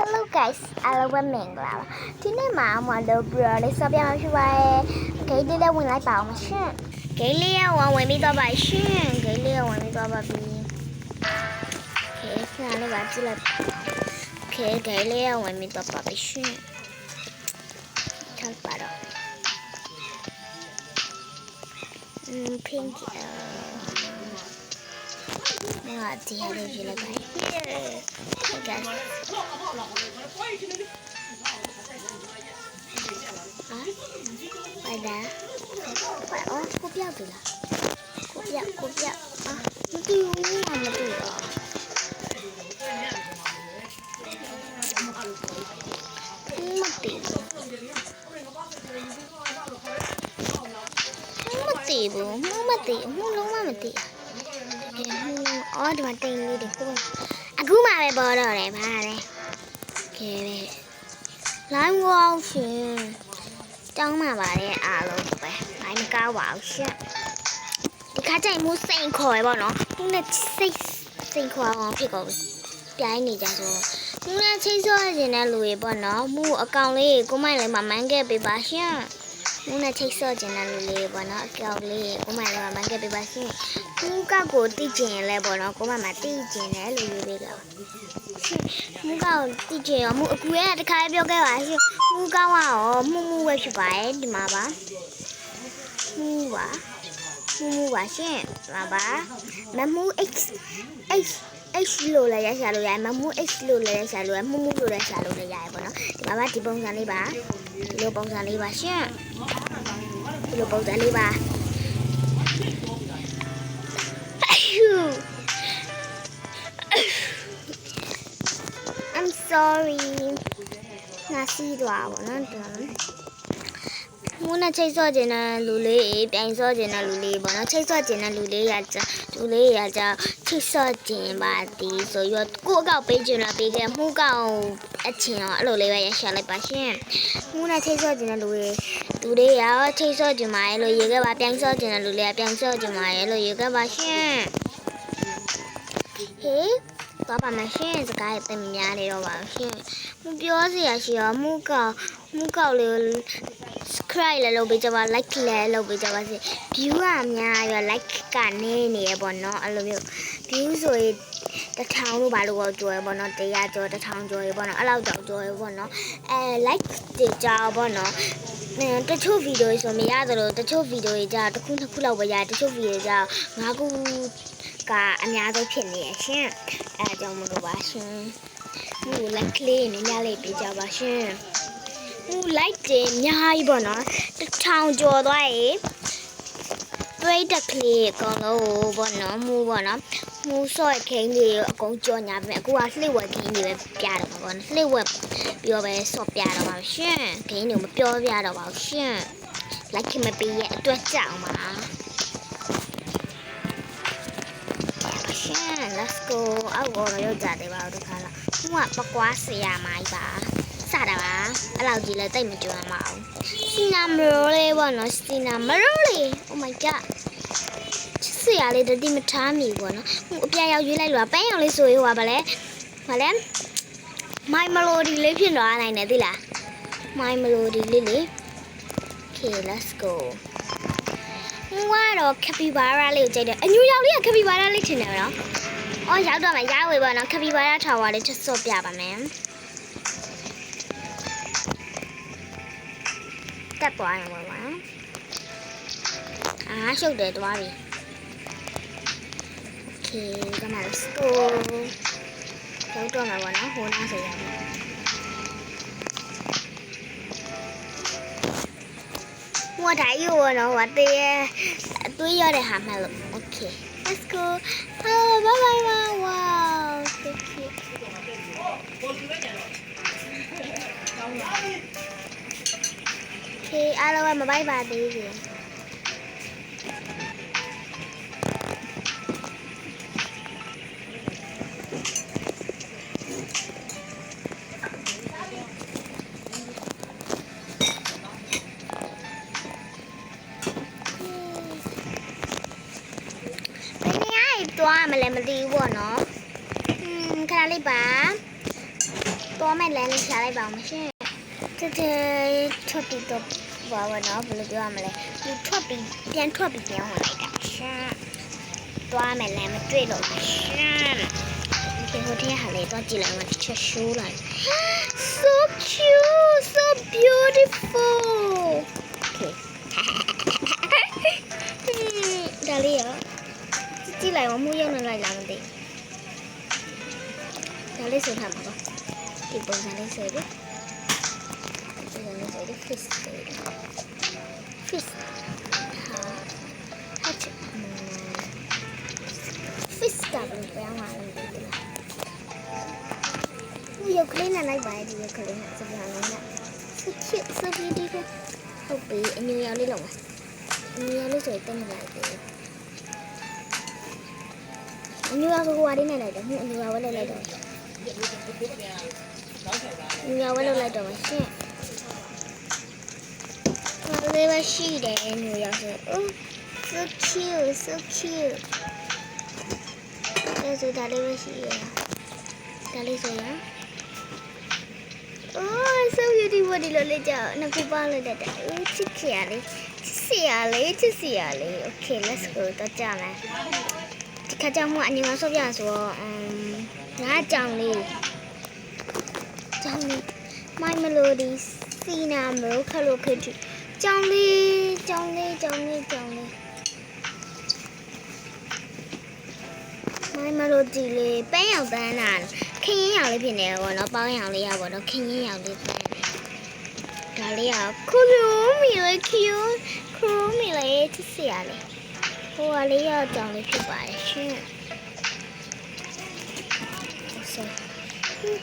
Hello guys အားလုံးပဲမင်္ဂလာပါဒီနေ့မှာမလို့ဘရလေးဆော့ပြမှာဖြစ်ပါရဲ့ဂိတ်လေးလည်းဝင်လိုက်ပါအောင်ရှင်ဂိတ်လေးရဝင်ဝင်ပြီးတော့ပါရှင်ဂိတ်လေးရဝင်ပြီးတော့ मैं आती है मुझे लगाई Ada. Oh, kopi apa lah? Kopi, kopi. Ah, mesti ini ada tu. Mati. Mati bu, mati, mulu mati. mati. တယ်။အော်ဒီမှာတိမ်လေးတွေကိုအခုမှပဲပေါ်တော့တယ်ဗါလဲ။ကဲလေ။ line wall ရှင်။တောင်းမှပါတဲ့အားလုံးပဲ။မိုင်းမကားပါဘူးရှက်။ဒီခါကျရင်မိုးစိန်ခေါ်ရပေါ့နော်။သူနဲ့စိတ်စိန်ခေါ်အောင်ဖြစ်ကုန်ပြီ။ပြိုင်းနေကြဆိုသူနဲ့ချိတ်ဆော့နေတဲ့လူတွေပေါ့နော်။မိုးအကောင်လေးကိုကိုမိုင်းလည်းမမှန်းခဲ့ပေးပါရှင့်။ မူနဲ့ချိတ်ဆော့ခြင်းတဲ့လူလေးပေါ့နော်အကောင်လေးကိုမိုက်လည်းမမှန်းခဲ့ပေးပါရှင်မူကောက်ကိုတိကျင်ရင်လဲပေါ့နော်ကိုမမတိကျင်တယ်လို့ပြောပေးကြပါမူကောက်တိကျင်ရောမူအကူရဲ့တခါပြောခဲ့ပါရှင်မူကောက်ကရောမှုမှုပဲဖြစ်ပါရဲ့ဒီမှာပါမှုပါမှုမှုပါရှင်ဒီမှာပါမမှု x x h လို့လည်းရရှာလို့ရတယ်မမှု x လို့လည်းရရှာလို့ရမှုမှုလို့လည်းရှာလို့လည်းရတယ်ပေါ့နော်ဒီမှာပါဒီပုံစံလေးပါဒီလိုပုံစံလေးပါရှင်ဒီလိုပုံစံလေးပါ I'm sorry ငါစီးသွားပါတော့တော် မူနဲ့ချိတ်ဆော့ခြင်းတဲ့လူလေးပြိုင်ဆော့ခြင်းတဲ့လူလေးပေါ့နော်ချိတ်ဆော့ခြင်းတဲ့လူလေးရကြလူလေးရကြချိတ်ဆော့ခြင်းပါတီဆိုရကိုကောက်ပေးခြင်းလားပေးခဲ့မှုကောက်အချင်းတော့အဲ့လိုလေးပဲရရှာလိုက်ပါရှင်မူနဲ့ချိတ်ဆော့ခြင်းတဲ့လူလေးလူလေးရချိတ်ဆော့ခြင်းပါရဲ့လို့ရေခဲ့ပါပြိုင်ဆော့ခြင်းတဲ့လူလေးကပြိုင်ဆော့ခြင်းပါရဲ့လို့ရေခဲ့ပါရှင်ဟေး တော့ပါမရှင်စကားတင်များနေတော့ပါရှင်မပြောစရာရှိရောမူကောက်မူကောက်လေး subscribe လည်းလုပ်ပေးကြပါ like လည်းလုပ်ပေးကြပါစေ view ကအများရော like ကနေနေရပေါ့နော်အဲ့လိုမျိုး view ဆိုရင်တစ်ထောင်လို့ပါလို့ကြော်ရပေါ့နော်တရားကြော်တစ်ထောင်ကြော်ရပေါ့နော်အဲ့လောက်ကြော်ကြော်ရပေါ့နော်အဲ like တွေကြော်ပေါ့နော်တချို့ဗီဒီယိုဆိုမရသလိုတချို့ဗီဒီယိုတွေကြာတစ်ခုနှစ်ခုလောက်ပဲရတချို့ဗီဒီယိုကြာငါးခု ကအများဆုံးဖြစ်နေရရှင်အဲအကြောင်းမလို့ပါရှင်ဟို like လေးနည်းနည်းလေးပေးကြပါရှင်ဟို like တွေအများကြီးပေါ့နော်တစ်ထောင်ကျော်သွားရေတွေးတက်ကလေးအကောင်လုံးကိုပေါ့နော်မူပေါ့နော်မူဆော့ခင်းလေးကိုအကုန်ကြော်ညာပြီအခုကလှိဝက်ခင်းလေးပဲပြတော့မှာပေါ့နော်လှိဝက်ပြီးတော့ပဲဆော့ပြတော့မှာရှင်ခင်းတွေမပြောပြတော့ပါဘူးရှင် like မပေးရဲ့အတွက်ကြောက်ပါ ရှင် let's go အောက်ကတော့ရောက်ကြတယ်ပါတော့ခါလာခုကပကွာဆရာမကြီးပါစတာပါအဲ့လောက်ကြီးလည်းတိတ်မကြွမ်းပါဘူးစီနာမရိုလေးပေါ့နော်စီနာမရိုလေး oh my god ဆရာလေးတတိမထားမိဘူးပေါ့နော်ဟိုအပြရောက်ရွေးလိုက်လို့ပန်းရောင်လေးဆိုရွေးဟွာပါလဲဘာလဲ my melody လေးဖြစ်သွားနိုင်တယ်သိလား my melody လေးလေ Okay let's go ငါတော့ capybara လေးကိုကြိုက်တယ်အညူရောင်လေးက capybara လေးထင်တယ်နော် အော်ရောက်တော့မှရဝေပါနော် capybara tower လေးချက်စော့ပြပါမယ်တက်သွားရင်ပေါ့ကွာအာရှုပ်တယ်သွားပြီ Okay ကမှ let's go ရောက်တော့မှာပေါ့နော်ဟိုနားဆိုရတယ် mua đại vô nó và tia túi vô đây hàm hà lực ok Let's go. Hello, bye bye. mom. wow. So cute. Okay, I don't want my bye bye baby. Này ai toa mà lại mà đi vô nó ခဏလေးပါသွားမဲ့လမ်းလေးရှာလိုက်ပါအောင်ရှင်တတဲထွက်ပြီးတော့ဘာဝနော်ဘယ်လိုပြောရမလဲဒီထွက်ပြီးပြန်ထွက်ပြီးပြန်ဝင်လိုက်တာရှင်သွားမဲ့လမ်းမတွေ့လို့ရှင်ဒီဟိုတည်းဟာလေတော့ကြည့်လိုက်မှတစ်ချက်ရှိုးလိုက် so cute so beautiful okay ဒါလေးရော ကြည့်လိုက်မမှုရောက်နေလိုက်လားမသိဒါလေးဆိုထားမှာပါဒီပုံစံလေးဆိုပြီးဒီပုံစံလေးဆိုပြီး fish ဆိုပြီး fish ဟာဟာချ fish တာဘယ်လိုပြောင်းလာလဲမသိဘူးဒီရုပ်ကလေးနဲ့လိုက်ပါရဲ့ဒီရုပ်ကလေးနဲ့စပြန်လုံးနဲ့ so cute so beautiful ဟုတ်ပြီအညူရောင်လေးလောက်ပါအညူရောင်လေးဆိုရင်တက်မလိုက်ဘူး အညူရောင်ဆိုဟိုဟာလေးနဲ့လိုက်တယ်ဟိုအညူရောင်ဝဲလိုက်လိုက်တော့အညူရောင်ဝဲလိုက်လိုက်တော့ရှင့်ဘာလေးပဲရှိတယ်အညူရောင်ဆို oh so cute so cute ဒါဆိုဒါလေးပဲရှိရဒါလေးဆိုရင် Oh, so beautiful ဒီလိုလေးကြောက်နှစ်ခုပေါင်းလိုက်တတ်တယ်။ဦးချစ်ခရလေးချစ်စရာလေးချစ်စရာလေး Okay let's go တော့ကြမယ်။ ဒါကြောင့်မို့အညီမဆုပ်ပြဆိုတော့အမ်ငါကြောင်လေးကြောင်လေး my melody sina mo khalo khitu ကြောင်လေးကြောင်လေးကြောင်လေးကြောင်လေး my melody လေးပန်းရောင်ပန်းလာခင်းရောင်လေးဖြစ်နေတော့နော်ပေါင်းရောင်လေးရပါတော့ခင်းရောင်လေးပန်းဒါလေးကခူလူမီလေးခူခူမီလေးချစ်စရာလေး ဟိုကလေးရောက်ကြောင်လေးဖြစ်ပါတယ်ရှင်ဆို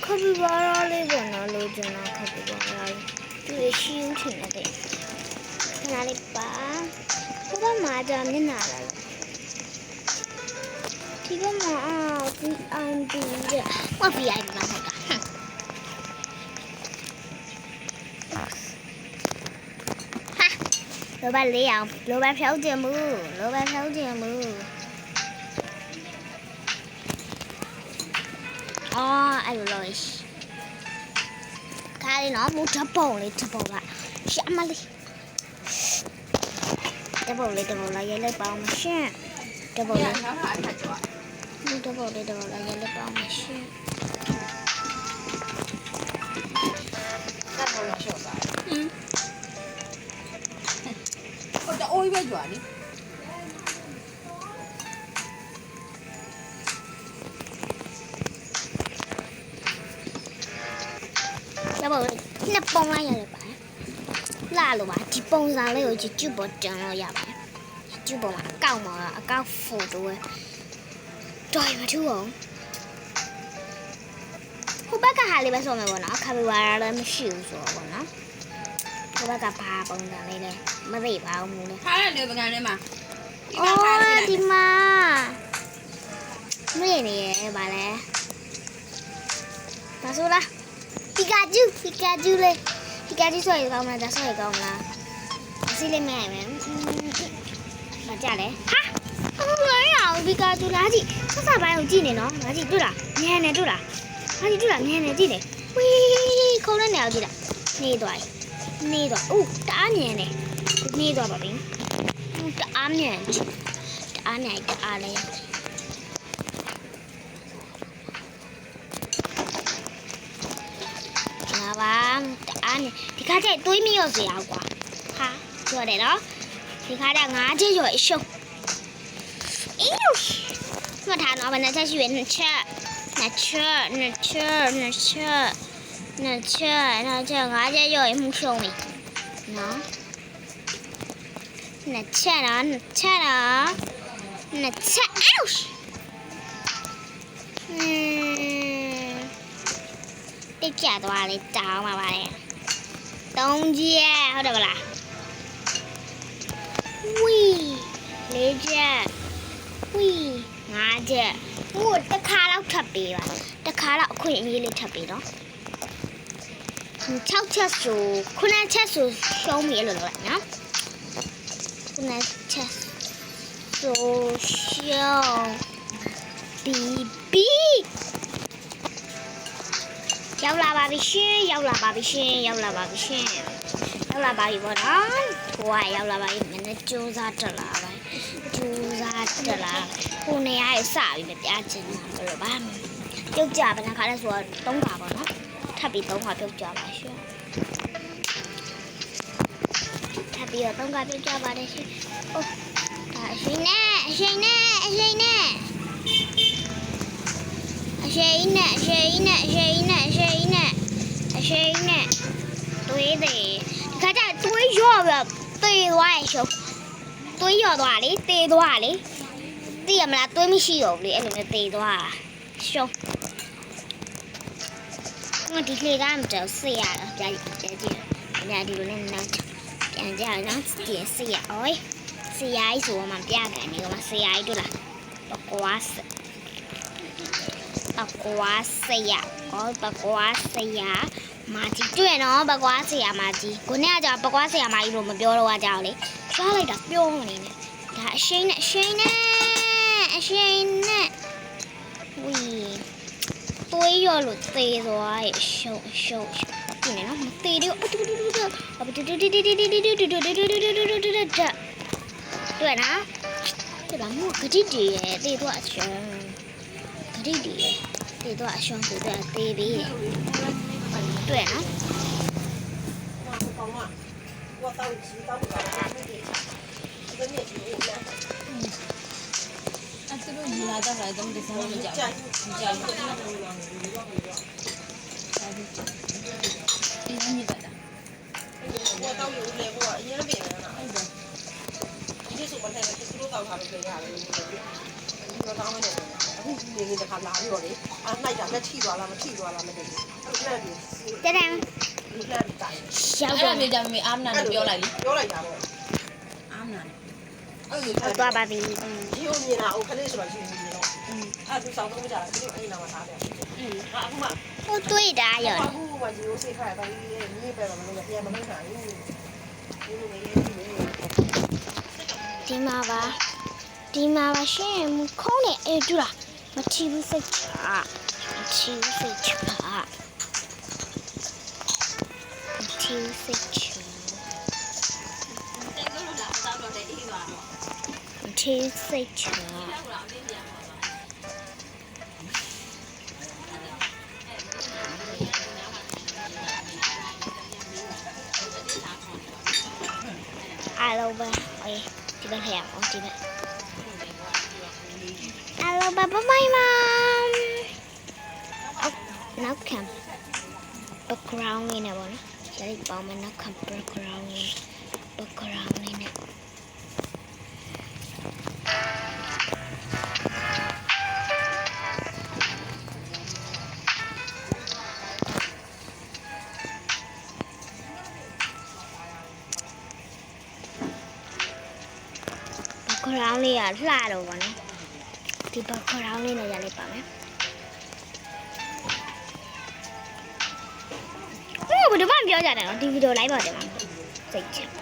ခပီဘာရာလေးပေါ့နော်လိုချင်တာခပီဘာရာလေးသူရှင်းထင်တယ်ခဏလေးပါဘုရားမှာကြာမျက်နှာလာလို့ဒီကမှာအာ VIP တဲ့ဟော VIP မှာဟုတ်တာဟမ်ဟာ လောဘလေးအောင်လောဘဖြောက်ခြင်းမူလောဘဖြောက်ခြင်းမူအော်အဲ့လိုလို့ခါလေးနော်မူတပုံလေးတပုံကရှာမလေးတပုံလေးတပုံလာရေးလိုက်ပါ ကြီးပဲကြွာလေရပါဘူးနှစ်ပုံလိုက်ရတယ်ပါလှလို့ပါဒီပုံစံလေးကို YouTube ပေါ်တင်လို့ရပါတယ် YouTube ပေါ်မှာအကောင့်မှာအကောင့် photo ပဲတော်ရမထူအောင်ဟိုဘက်ကဟာလေးပဲဆိုမယ်ပေါ့နော် camera လည်းမရှိဘူးဆိုတော့ပေါ့နော် ဒီဘက်ကဘာပုံစံလေးလဲမသိပါဘူးမူလေထားရလေပကံထဲမှာဒီမှာထားရှိလိုက်ဒီမှာမင်းနေရပါလေဒါဆိုလားပီကာကျူပီကာကျူလေးပီကာကျူဆိုရင်ကောင်းမလားဒါဆိုရင်ကောင်းမလားအစီလေးမရမယ်ဘာကြလဲဟာအမမရအောင်ပီကာကျူလားကြည့်ဆက်ဆက်ပိုင်းကိုကြည့်နေနော်ငါကြည့်တွေ့လားညံနေတွေ့လားငါကြည့်တွေ့လားညံနေကြည့်နေဝီးခုံးတဲ့နေရာကြည့်လားနေသွားပြီ နေသွားဦးတအားညံနေနေသွားပါပြီတအားညံတအားညံတအားလေးငါပါတအားနေဒီခါကျတွေးမရောစရာကွာဟာပြောတယ်နော်ဒီခါကျငါးချက်ရောအရှုံးအေးမထားတော့ဘယ်နဲ့ချက်ရှိရနှစ်ချက်နှစ်ချက်နှစ်ချက်နှစ်ချက် နှစ်ချက်နှစ်ချက်ငါးချက်ရောမှုရှုံးပြီနော်နှစ်ချက်နော်နှစ်ချက်နော်နှစ်ချက်အောက်อืมတိတ်ကျသွားလေတောင်းပါပါလေသုံးချက်ဟုတ်တယ်မလားဝီလေးချက်ဝီငါးချက်ဟိုတစ်ခါတော့ထပ်ပေးပါတစ်ခါတော့အခွင့်အရေးလေးထပ်ပေးတော့ 6ချက်ဆို9ချက်ဆိုရှုံးပြီလို့ပြောလိုက်နော်9ချက်ဆိုရှုံးပြီပြီဒီရောက်လာပါပြီရှင်ရောက်လာပါပြီရှင်ရောက်လာပါပြီရှင်ရောက်လာပါပြီပေါ့နော်ဟိုကရောက်လာပါပြီမနေ့ကြိုးစားတက်လာပါကြိုးစားတက်လာဟိုနေရာရဲ့စပြီးမပြချင်ဘူးဘယ်လိုပါပြုတ်ကြပါနဲ့ခါလဲဆိုတော့သုံးပါပေါ့နော်ထ ပ်ပြီးသုံးပါပြုတ်ကြပါရှင်ထပ်ပြီးတော့သုံးပါပြုတ်ကြပါတယ်ရှင်အိုးဒါအရှင်နဲ့အရှင်နဲ့အရှင်နဲ့အရှိန်နဲ့အရှိန်နဲ့အရှိန်နဲ့အရှိန်နဲ့အရှိန်နဲ့တွေးတယ်ဒီခါကျတွေးရော့ပြီးတေးသွားရဲ့ရှုံးတွေးရော့သွားလေတေးသွားလေသိရမလားတွေးမရှိတော့ဘူးလေအဲ့လိုမျိုးတေးသွားတာရှုံးငါ ဒီလေကမတော်ဆေးရတော့ကြာကြည့်ကြည့်ညာဒီလိုနဲ့နောက်ပြန်ကြတော့ဒီဆေးရအိုးဆေးရိုင်းဆိုမှပြကန်နေကမှဆေးရိုင်းတို့လားတော့ကွာစပကွာဆရာဟောပကွာဆရာမာကြီးတွေ့နော်ပကွာဆရာမာကြီးကိုနေ့ကကြာပကွာဆရာမာကြီးလို့မပြောတော့ကြအောင်လေဖျားလိုက်တာပြုံးနေနေဒါအရှိန်နဲ့အရှိန်နဲ့အရှိန်နဲ့ဝီ တွေးရလို့သေးသွားရဲ့ရှုံရှုံဒီနေနော်မသေးတော့အတူတူတူတူအတူတူတူတူတူတူတူတူတူတူတူတူတူတူတူတွေ့နော်ဒီဘာမို့ဂတိတည်းရဲ့တေးတော့အရှင် ဂရိတီရဲ့တေတော့အရှုံးဆိုတော့တေးပြီးတွေ့နော် 我到鸡到不到，这个面筋我们 အဲ့သူ တို့ညီလာတော့လည်းတုံးဒီစားမကြောက်ဘူးကြောက်ဘူးဒီနည်းပါတာဟိုတော့ယူလေဟိုအရင်ပြင်နေတာအဲ့ဒါဒီလိုဆိုမှလည်းသူတို့တောက်ထားလို့ပြင်ရတယ်လို့ပြောတယ်ဒီလိုတောင်းနေတယ်အခုနေနေတခါလာပြီးတော့လေအဲ့လိုက်တာလက်ထိသွားလားမထိသွားလားမသိဘူးအဲ့လက်ပြီးတဒံလက်ပြီးတိုင်းရောက်တော့မြေကြမြေအာမနာနဲ့ပြောလိုက်လေပြောလိုက်တာပေါ့အာမနာနဲ့ ဟုတ်သွားပါပြီဒီလိုမြင်တာဟိုခလေးဆိုတော့ရှိနေတယ်တော့အဲ့ဒီဆောင်တော့ကြတာဒီလိုအဲ့နာမှာထားတယ်အခုမှဟိုတွေးတာရောအခုမှဒီလိုစိတ်ခါတိုင်းမြေပဲမလို့ပြန်မလို့နိုင်ဘူးဒီလိုလေးဒီလိုဒီမှာပါဒီမှာပါရှင်ခုံးနေအေးတူလားမထီဘူးစိတ်ချမထီဘူးစိတ်ချမထီဘူးစိတ်ချမထီဘူးစိတ်ချ çevirsek. Araba. Ay, tiba kaya ako. Mom. Oh, now come. Background in a one. Dali ba man now come background. Background in a လေးကလှတော့ဗောနော်ဒီ background လေးနဲ့ရလိုက်ပါမယ်ဟိုဘယ်တော့မှမပြောကြတယ်နော်ဒီဗီဒီယို live ပါတယ်မှာစိတ်ချ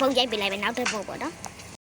ပေးမယ်နော်ဒီနေ့တစ်ပုတ်ရိုက်ပေးလိုက်မယ်နောက်တစ်ပုတ်ပေါ့နော်